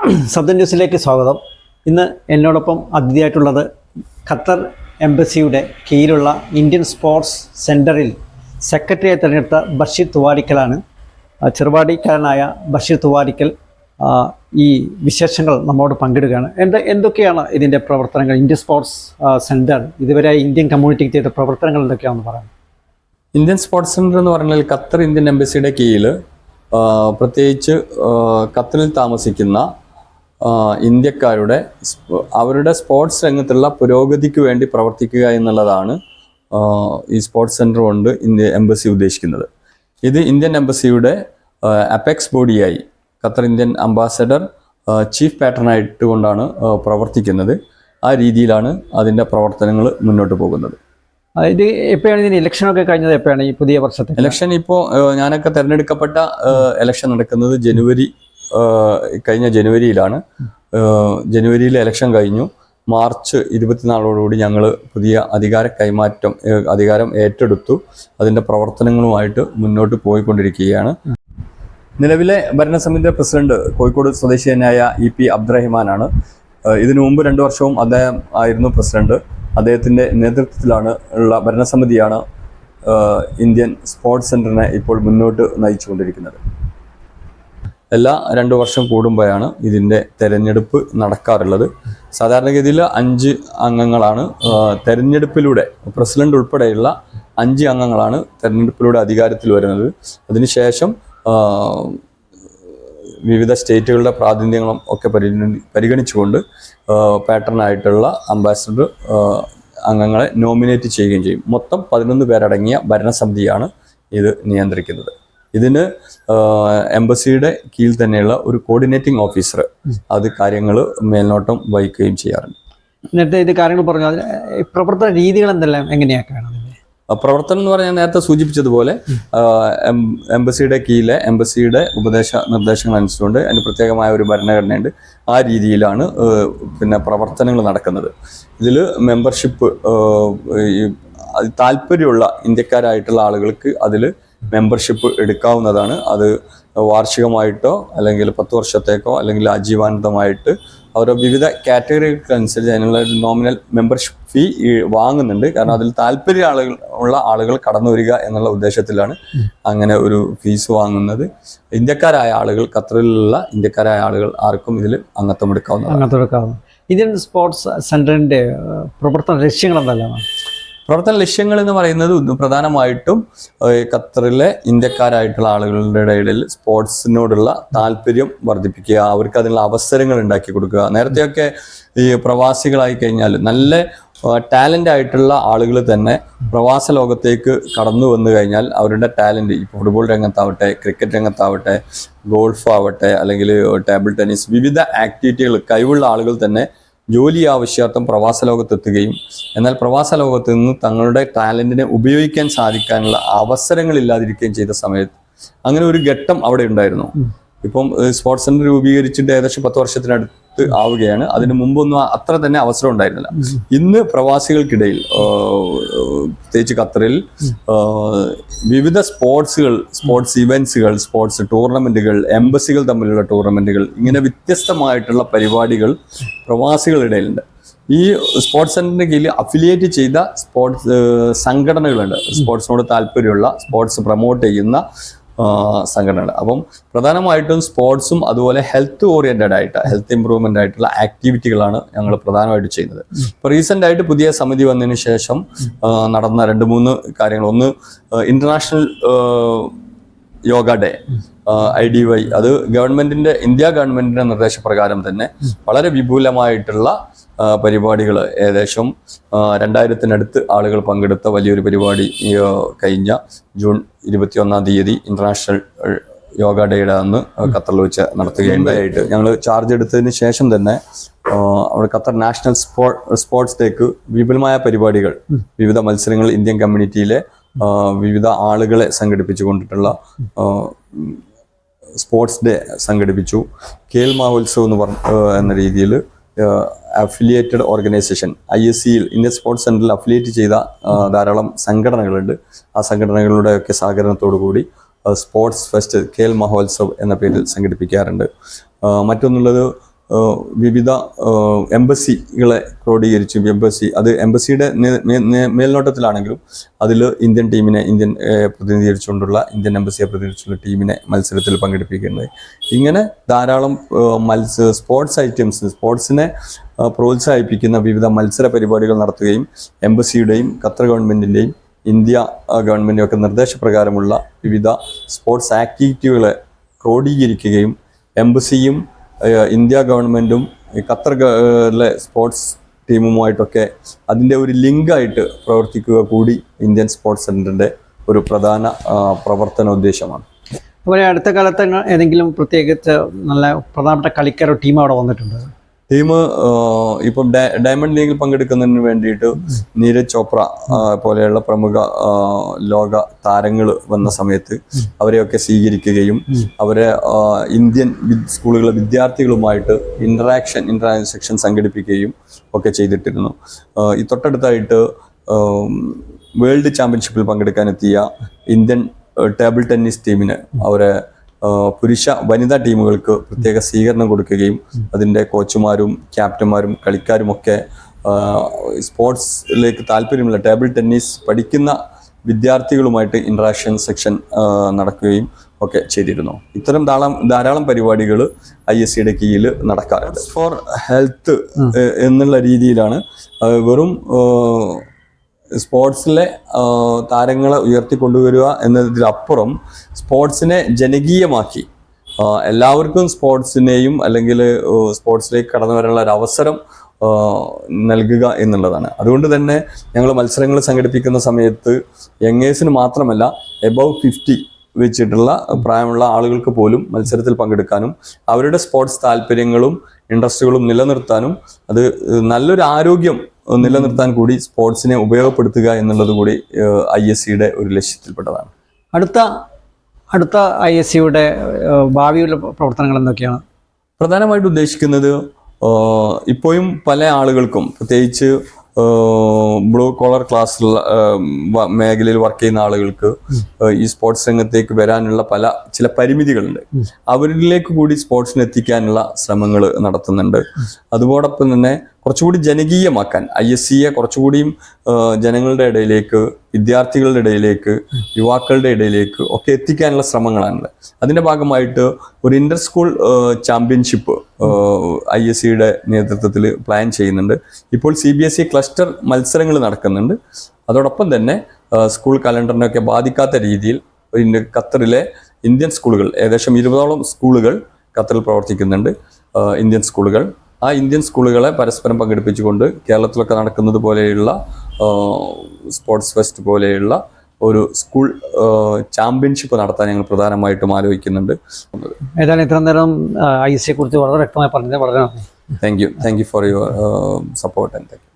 സബ്ദൻ ന്യൂസിലേക്ക് സ്വാഗതം. ഇന്ന് എന്നോടൊപ്പം അതിഥിയായിട്ടുള്ളത് ഖത്തർ എംബസിയുടെ കീഴിലുള്ള ഇന്ത്യൻ സ്പോർട്സ് സെന്ററിൽ സെക്രട്ടറിയെ തിരഞ്ഞെടുത്ത ബഷീർ തുവാരിക്കലാണ്. ചെറുപാടിക്കാരനായ ബഷീർ തുവാരിക്കൽ ഈ വിശേഷങ്ങൾ നമ്മോട് പങ്കിടുകയാണ്. എന്ത് എന്തൊക്കെയാണ് ഇതിന്റെ പ്രവർത്തനങ്ങൾ? ഇന്ത്യൻ സ്പോർട്സ് സെന്റർ ഇതുവരെ ഇന്ത്യൻ കമ്മ്യൂണിറ്റിക്ക് ചെയ്ത പ്രവർത്തനങ്ങൾ എന്തൊക്കെയാണെന്ന് പറയാം ഇന്ത്യൻ സ്പോർട്സ് സെന്റർ എന്ന് പറഞ്ഞാൽ ഖത്തർ ഇന്ത്യൻ എംബസിയുടെ കീഴിൽ പ്രത്യേകിച്ച് ഖത്തറിൽ താമസിക്കുന്ന ഇന്ത്യക്കാരുടെ അവരുടെ സ്പോർട്സ് രംഗത്തുള്ള പുരോഗതിക്ക് വേണ്ടി പ്രവർത്തിക്കുക എന്നുള്ളതാണ് ഈ സ്പോർട്സ് സെന്റർ കൊണ്ട് ഇന്ത്യ എംബസി ഉദ്ദേശിക്കുന്നത്. ഇത് ഇന്ത്യൻ എംബസിയുടെ അപെക്സ് ബോഡിയായി ഖത്തർ ഇന്ത്യൻ അംബാസഡർ ചീഫ് പാറ്റേണായിട്ട് കൊണ്ടാണ് പ്രവർത്തിക്കുന്നത്. ആ രീതിയിലാണ് അതിന്റെ പ്രവർത്തനങ്ങൾ മുന്നോട്ട് പോകുന്നത്. അതായത് ഇത് എപ്പോഴാണ് ഇതിന് ഇലക്ഷനൊക്കെ കഴിഞ്ഞത്? എപ്പോഴാണ് ഈ പുതിയ വർഷത്തെ? ഇലക്ഷൻ ഇപ്പോൾ ഞാനൊക്കെ തിരഞ്ഞെടുക്കപ്പെട്ട ഇലക്ഷൻ നടക്കുന്നത് ജനുവരി കഴിഞ്ഞ ജനുവരിയിലാണ്. ജനുവരിയിലെ ഇലക്ഷൻ കഴിഞ്ഞു. മാർച്ച് ഇരുപത്തിനാലോടുകൂടി ഞങ്ങൾ പുതിയ അധികാര കൈമാറ്റം അധികാരം ഏറ്റെടുത്തു. അതിന്റെ പ്രവർത്തനങ്ങളുമായിട്ട് മുന്നോട്ട് പോയിക്കൊണ്ടിരിക്കുകയാണ്. നിലവിലെ ഭരണസമിതിയുടെ പ്രസിഡന്റ് കോഴിക്കോട് സ്വദേശിയനായ ഇ പി അബ്ദുറഹിമാനാണ്. ഇതിനു മുമ്പ് രണ്ടു വർഷവും അദ്ദേഹം ആയിരുന്നു പ്രസിഡന്റ്. അദ്ദേഹത്തിന്റെ നേതൃത്വത്തിലാണ് ഉള്ള ഭരണസമിതിയാണ് ഇന്ത്യൻ സ്പോർട്സ് സെന്ററിനെ ഇപ്പോൾ മുന്നോട്ട് നയിച്ചുകൊണ്ടിരിക്കുന്നത്. എല്ലാ രണ്ടു വർഷം കൂടുമ്പോഴാണ് ഇതിന്റെ തെരഞ്ഞെടുപ്പ് നടക്കാറുള്ളത്. സാധാരണഗതിയിൽ അഞ്ച് അംഗങ്ങളാണ് തെരഞ്ഞെടുപ്പിലൂടെ പ്രസിഡന്റ് ഉൾപ്പെടെയുള്ള അഞ്ച് അംഗങ്ങളാണ് തെരഞ്ഞെടുപ്പിലൂടെ അധികാരത്തിൽ വരുന്നത്. അതിനുശേഷം വിവിധ സ്റ്റേറ്റുകളുടെ പ്രാതിനിധ്യങ്ങളും ഒക്കെ പരിഗണി പരിഗണിച്ചുകൊണ്ട് പാറ്റേണായിട്ടുള്ള അംബാസഡർ അംഗങ്ങളെ നോമിനേറ്റ് ചെയ്യുകയും ചെയ്യും. മൊത്തം പതിനൊന്ന് പേരടങ്ങിയ ഭരണസമിതിയാണ് ഇത് നിയന്ത്രിക്കുന്നത്. ഇതിന് എംബസിയുടെ കീഴിൽ തന്നെയുള്ള ഒരു കോർഡിനേറ്റിംഗ് ഓഫീസർ അത് കാര്യങ്ങൾ മേൽനോട്ടം വഹിക്കുകയും ചെയ്യാറുണ്ട്. നേരത്തെ ഇത് കാര്യങ്ങൾ പറഞ്ഞു. അതിന് പ്രവർത്തന രീതികൾ എന്തെല്ലാം? എങ്ങനെയൊക്കെയാണ് പ്രവർത്തനം എന്ന് പറഞ്ഞാൽ നേരത്തെ സൂചിപ്പിച്ചതുപോലെ എംബസിയുടെ കീഴിലെ എംബസിയുടെ ഉപദേശ നിർദ്ദേശങ്ങൾ അനുസരിച്ചുകൊണ്ട് അതിന് പ്രത്യേകമായ ഒരു ഭരണഘടനയുണ്ട്. ആ രീതിയിലാണ് പിന്നെ പ്രവർത്തനങ്ങൾ നടക്കുന്നത്. ഇതിൽ മെമ്പർഷിപ്പ് താല്പര്യമുള്ള ഇന്ത്യക്കാരായിട്ടുള്ള ആളുകൾക്ക് അതിൽ മെമ്പർഷിപ്പ് എടുക്കാവുന്നതാണ്. അത് വാർഷികമായിട്ടോ അല്ലെങ്കിൽ പത്ത് വർഷത്തേക്കോ അല്ലെങ്കിൽ ആജീവാനന്തമായിട്ട് ഓരോ വിവിധ കാറ്റഗറികൾക്ക് അനുസരിച്ച് അതിനുള്ള നോമിനൽ മെമ്പർഷിപ്പ് ഫീ വാങ്ങുന്നുണ്ട്. കാരണം അതിൽ താല്പര്യ ആളുകൾ ഉള്ള ആളുകൾ കടന്നു വരിക എന്നുള്ള ഉദ്ദേശത്തിലാണ് അങ്ങനെ ഒരു ഫീസ് വാങ്ങുന്നത്. ഇന്ത്യക്കാരായ ആളുകൾ ഖത്തറിലുള്ള ഇന്ത്യക്കാരായ ആളുകൾ ആർക്കും ഇതിൽ അംഗത്വം എടുക്കാവുന്നതാണ്. അംഗത്വം എടുക്കാവുന്ന ഇന്ത്യൻ സ്പോർട്സ് സെന്ററിന്റെ പ്രവർത്തന ലക്ഷ്യങ്ങൾ എന്തെല്ലാമാണ് പ്രവർത്തന ലക്ഷ്യങ്ങൾ എന്ന് പറയുന്നത് പ്രധാനമായിട്ടും ഖത്തറിലെ ഇന്ത്യക്കാരായിട്ടുള്ള ആളുകളുടെ ഇടയിൽ സ്പോർട്സിനോടുള്ള താല്പര്യം വർദ്ധിപ്പിക്കുക അവർക്ക് അതിനുള്ള അവസരങ്ങൾ ഉണ്ടാക്കി കൊടുക്കുക. നേരത്തെയൊക്കെ ഈ പ്രവാസികളായി കഴിഞ്ഞാൽ നല്ല ടാലന്റ് ആയിട്ടുള്ള ആളുകൾ തന്നെ പ്രവാസ ലോകത്തേക്ക് കടന്നു വന്നു കഴിഞ്ഞാൽ അവരുടെ ടാലന്റ് ഇപ്പോൾ ഫുട്ബോൾ രംഗത്താവട്ടെ ക്രിക്കറ്റ് രംഗത്താവട്ടെ ഗോൾഫ് ആവട്ടെ അല്ലെങ്കിൽ ടേബിൾ ടെന്നീസ് വിവിധ ആക്ടിവിറ്റികൾ കഴിവുള്ള ആളുകൾ തന്നെ ജോലി ആവശ്യാർത്ഥം പ്രവാസ ലോകത്തെത്തുകയും എന്നാൽ പ്രവാസ ലോകത്ത് നിന്ന് തങ്ങളുടെ ടാലന്റിനെ ഉപയോഗിക്കാൻ സാധിക്കാനുള്ള അവസരങ്ങൾ ഇല്ലാതിരിക്കുകയും ചെയ്ത സമയത്ത് അങ്ങനെ ഒരു ഘട്ടം അവിടെ ഉണ്ടായിരുന്നു. ഇപ്പം സ്പോർട്സ് സെന്റർ രൂപീകരിച്ചിട്ട് ഏകദേശം പത്ത് വർഷത്തിനടുത്ത് ആവുകയാണ്. അതിന് മുമ്പൊന്നും അത്ര തന്നെ അവസരം ഉണ്ടായിരുന്നില്ല. ഇന്ന് പ്രവാസികൾക്കിടയിൽ പ്രത്യേകിച്ച് ഖത്തറിൽ വിവിധ സ്പോർട്സുകൾ സ്പോർട്സ് ഇവന്റ്സുകൾ സ്പോർട്സ് ടൂർണമെന്റുകൾ എംബസികൾ തമ്മിലുള്ള ടൂർണമെന്റുകൾ ഇങ്ങനെ വ്യത്യസ്തമായിട്ടുള്ള പരിപാടികൾ പ്രവാസികളിടയിലുണ്ട്. ഈ സ്പോർട്സ് സെന്ററിന്റെ കീഴിൽ അഫിലിയേറ്റ് ചെയ്ത സ്പോർട്സ് സംഘടനകളുണ്ട്. സ്പോർട്സിനോട് താല്പര്യമുള്ള സ്പോർട്സ് പ്രൊമോട്ട് ചെയ്യുന്ന സംഘടനകൾ. അപ്പം പ്രധാനമായിട്ടും സ്പോർട്സും അതുപോലെ ഹെൽത്ത് ഓറിയന്റഡ് ആയിട്ട് ഹെൽത്ത് ഇംപ്രൂവ്മെന്റ് ആയിട്ടുള്ള ആക്ടിവിറ്റികളാണ് ഞങ്ങൾ പ്രധാനമായിട്ട് ചെയ്യുന്നത്. ഇപ്പോൾ റീസെന്റ് ആയിട്ട് പുതിയ സമിതി വന്നതിന് ശേഷം നടന്ന രണ്ട് മൂന്ന് കാര്യങ്ങൾ. ഒന്ന് international yoga day. I D Y. അത് ഗവൺമെന്റിന്റെ ഇന്ത്യ ഗവൺമെന്റിന്റെ നിർദ്ദേശപ്രകാരം തന്നെ വളരെ വിപുലമായിട്ടുള്ള പരിപാടികൾ ഏകദേശം രണ്ടായിരത്തിനടുത്ത് ആളുകൾ പങ്കെടുത്ത വലിയൊരു പരിപാടി കഴിഞ്ഞ ജൂൺ ഇരുപത്തിയൊന്നാം തീയതി ഇന്റർനാഷണൽ യോഗ ഡേയുടെ അന്ന് ഖത്തറിൽ വെച്ച് നടത്തുകയുണ്ടായിട്ട് ഞങ്ങൾ ചാർജ് എടുത്തതിന് ശേഷം തന്നെ അവിടെ ഖത്തർ നാഷണൽ സ്പോർട് സ്പോർട്സ് ഡേക്ക് വിപുലമായ പരിപാടികൾ വിവിധ മത്സരങ്ങൾ ഇന്ത്യൻ കമ്മ്യൂണിറ്റിയിലെ വിവിധ ആളുകളെ സംഘടിപ്പിച്ചു കൊണ്ടിട്ടുള്ള സ്പോർട്സ് ഡേ സംഘടിപ്പിച്ചു. കേൽ മഹോത്സവ് എന്ന് പറഞ്ഞ എന്ന രീതിയിൽ അഫിലിയേറ്റഡ് ഓർഗനൈസേഷൻ ഐ എസ് സിയിൽ ഇന്ത്യൻ സ്പോർട്സ് സെന്ററിൽ അഫിലിയേറ്റ് ചെയ്ത ധാരാളം സംഘടനകളുണ്ട്. ആ സംഘടനകളുടെയൊക്കെ സഹകരണത്തോടു കൂടി സ്പോർട്സ് ഫെസ്റ്റ് കേൽ മഹോത്സവ് എന്ന പേരിൽ സംഘടിപ്പിക്കാറുണ്ട്. മറ്റൊന്നുള്ളത് വിവിധ എംബസികളെ ക്രോഡീകരിച്ച് എംബസി അത് എംബസിയുടെ മേൽനോട്ടത്തിലാണെങ്കിലും അതിൽ ഇന്ത്യൻ ടീമിനെ ഇന്ത്യൻ പ്രതിനിധീകരിച്ചുകൊണ്ടുള്ള ഇന്ത്യൻ എംബസിയെ പ്രതിനിധീകരിച്ചുള്ള ടീമിനെ മത്സരത്തിൽ പങ്കെടുപ്പിക്കുന്നത് ഇങ്ങനെ ധാരാളം മത്സ സ്പോർട്സ് ഐറ്റംസ് സ്പോർട്സിനെ പ്രോത്സാഹിപ്പിക്കുന്ന വിവിധ മത്സര പരിപാടികൾ നടത്തുകയും എംബസിയുടെയും ഖത്തർ ഗവൺമെന്റിന്റെയും ഇന്ത്യ ഗവൺമെന്റും ഒക്കെ നിർദ്ദേശപ്രകാരമുള്ള വിവിധ സ്പോർട്സ് ആക്ടിവിറ്റികളെ ക്രോഡീകരിക്കുകയും എംബസിയും ഇന്ത്യ ഗവൺമെന്റും ഖത്തർ സ്പോർട്സ് ടീമുമായിട്ടൊക്കെ അതിന്റെ ഒരു ലിങ്കായിട്ട് പ്രവർത്തിക്കുക കൂടി ഇന്ത്യൻ സ്പോർട്സ് സെന്ററിന്റെ ഒരു പ്രധാന പ്രവർത്തന ഉദ്ദേശമാണ്. അതുപോലെ അടുത്ത കാലത്ത് ഏതെങ്കിലും പ്രത്യേകിച്ച് നല്ല പ്രധാനപ്പെട്ട കളിക്കാരോ ടീം അവിടെ വന്നിട്ടുണ്ട്? ടീം ഇപ്പം ഡയമണ്ട് ലീഗിൽ പങ്കെടുക്കുന്നതിന് വേണ്ടിയിട്ട് നീരജ് ചോപ്ര പോലെയുള്ള പ്രമുഖ ലോക താരങ്ങൾ വന്ന സമയത്ത് അവരെയൊക്കെ സ്വീകരിക്കുകയും അവരെ ഇന്ത്യൻ സ്കൂളുകളിലെ വിദ്യാർത്ഥികളുമായിട്ട് ഇന്ററാക്ഷൻ ഇന്ററാക്ഷൻ സംഘടിപ്പിക്കുകയും ഒക്കെ ചെയ്തിട്ടിരുന്നു. ഈ തൊട്ടടുത്തായിട്ട് വേൾഡ് ചാമ്പ്യൻഷിപ്പിൽ പങ്കെടുക്കാനെത്തിയ ഇന്ത്യൻ ടേബിൾ ടെന്നീസ് ടീമിന് അവരെ പുരുഷ വനിതാ ടീമുകൾക്ക് പ്രത്യേക സ്വീകരണം കൊടുക്കുകയും അതിന്റെ കോച്ചുമാരും ക്യാപ്റ്റന്മാരും കളിക്കാരുമൊക്കെ സ്പോർട്സിലേക്ക് താല്പര്യമുള്ള ടേബിൾ ടെന്നീസ് പഠിക്കുന്ന വിദ്യാർത്ഥികളുമായിട്ട് ഇൻട്രാക്ഷൻ സെക്ഷൻ നടക്കുകയും ഒക്കെ ചെയ്തിരുന്നു. ഇത്തരം ധാരാളം ധാരാളം പരിപാടികൾ ഐ എസ് സിയുടെ കീഴിൽ നടക്കാറുണ്ട്. ഫോർ ഹെൽത്ത് എന്നുള്ള രീതിയിലാണ്. വെറും സ്പോർട്സിലെ താരങ്ങളെ ഉയർത്തിക്കൊണ്ടുവരിക എന്നതിലപ്പുറം സ്പോർട്സിനെ ജനകീയമാക്കി. എല്ലാവർക്കും സ്പോർട്സിനെയും അല്ലെങ്കിൽ സ്പോർട്സിലേക്ക് കടന്നു വരാനുള്ള ഒരു അവസരം നൽകുക എന്നുള്ളതാണ്. അതുകൊണ്ട് തന്നെ ഞങ്ങൾ മത്സരങ്ങൾ സംഘടിപ്പിക്കുന്ന സമയത്ത് യങ്ങേഴ്സിന് മാത്രമല്ല എബവ് ഫിഫ്റ്റി വെച്ചിട്ടുള്ള പ്രായമുള്ള ആളുകൾക്ക് പോലും മത്സരത്തിൽ പങ്കെടുക്കാനും അവരുടെ സ്പോർട്സ് താല്പര്യങ്ങളും ഇൻട്രസ്റ്റുകളും നിലനിർത്താനും അത് നല്ലൊരു ആരോഗ്യം നിലനിർത്താൻ കൂടി സ്പോർട്സിനെ ഉപയോഗപ്പെടുത്തുക എന്നുള്ളത് കൂടി ഐ എസ് സിയുടെ ഒരു ലക്ഷ്യത്തിൽപ്പെട്ടതാണ്. അടുത്ത അടുത്ത ഐ എസ് സിയുടെ ഭാവിയുള്ള പ്രവർത്തനങ്ങൾ എന്തൊക്കെയാണ്? പ്രധാനമായിട്ട് ഉദ്ദേശിക്കുന്നത് ഇപ്പോഴും പല ആളുകൾക്കും പ്രത്യേകിച്ച് ബ്ലൂ കോളർ ക്ലാസ്സിലുള്ള മേഖലയിൽ വർക്ക് ചെയ്യുന്ന ആളുകൾക്ക് ഈ സ്പോർട്സ് രംഗത്തേക്ക് വരാനുള്ള പല ചില പരിമിതികളുണ്ട്. അവരിലേക്ക് കൂടി സ്പോർട്സിനെത്തിക്കാനുള്ള ശ്രമങ്ങൾ നടത്തുന്നുണ്ട്. അതോടൊപ്പം തന്നെ കുറച്ചുകൂടി ജനകീയമാക്കാൻ ഐ എസ് സിയെ കുറച്ചുകൂടിയും ജനങ്ങളുടെ ഇടയിലേക്ക് വിദ്യാർത്ഥികളുടെ ഇടയിലേക്ക് യുവാക്കളുടെ ഇടയിലേക്ക് ഒക്കെ എത്തിക്കാനുള്ള ശ്രമങ്ങളാണുള്ളത്. അതിന്റെ ഭാഗമായിട്ട് ഒരു inter school championship I S സിയുടെ നേതൃത്വത്തിൽ പ്ലാൻ ചെയ്യുന്നുണ്ട്. ഇപ്പോൾ C B S E cluster മത്സരങ്ങൾ നടക്കുന്നുണ്ട്. അതോടൊപ്പം തന്നെ സ്കൂൾ കലണ്ടറിനൊക്കെ ബാധിക്കാത്ത രീതിയിൽ ഖത്തറിലെ ഇന്ത്യൻ സ്കൂളുകൾ ഏകദേശം ഇരുപതോളം സ്കൂളുകൾ ഖത്തറിൽ പ്രവർത്തിക്കുന്നുണ്ട്. ഇന്ത്യൻ സ്കൂളുകൾ. ആ ഇന്ത്യൻ സ്കൂളുകളെ പരസ്പരം പങ്കെടുപ്പിച്ചുകൊണ്ട് കേരളത്തിലൊക്കെ നടക്കുന്നത് പോലെയുള്ള സ്പോർട്സ് ഫെസ്റ്റ് പോലെയുള്ള ഒരു സ്കൂൾ ചാമ്പ്യൻഷിപ്പ് നടത്താൻ ഞങ്ങൾ പ്രധാനമായിട്ടും ആലോചിക്കുന്നുണ്ട്. ഏതായാലും ഇത്രയും നേരം ഐ സിയെ കുറിച്ച് വളരെ വ്യക്തമായി പറഞ്ഞത് വളരെ നന്ദി. Thank you thank you for your support and thank you